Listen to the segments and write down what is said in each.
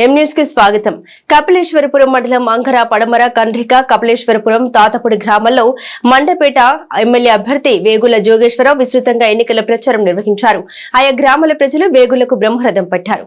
ఎం కి స్వాగతం. కపిలేశ్వరపురం మండలం అంకర పడమర కండ్రిక కపిలేశ్వరపురం తాతపూడి గ్రామంలో మండపేట ఎమ్మెల్యే అభ్యర్థి వేగుల జోగేశ్వరరావు విస్తృతంగా ఎన్నికల ప్రచారం నిర్వహించారు. ఆయా గ్రామాల ప్రజలు వేగులకు బ్రహ్మరథం పట్టారు.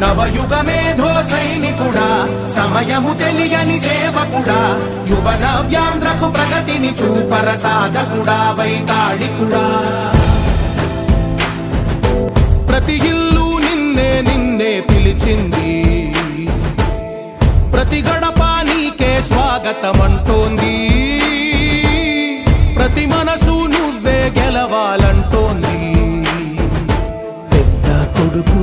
నవయుగ మేధో సైనికుడా సమయము తెలియని సేవకుడా యువన వ్యాంధ్రకు ప్రగతిని చూపర సాధకుడా వైతాళికుడా. ప్రతి ఇల్లు నిన్నే నిన్నే పిలిచింది. ప్రతి గడప నీకే స్వాగతం అంటోంది ప్రతి మనసు నువ్వే గెలవాలంటోంది. పెద్ద కొడుకు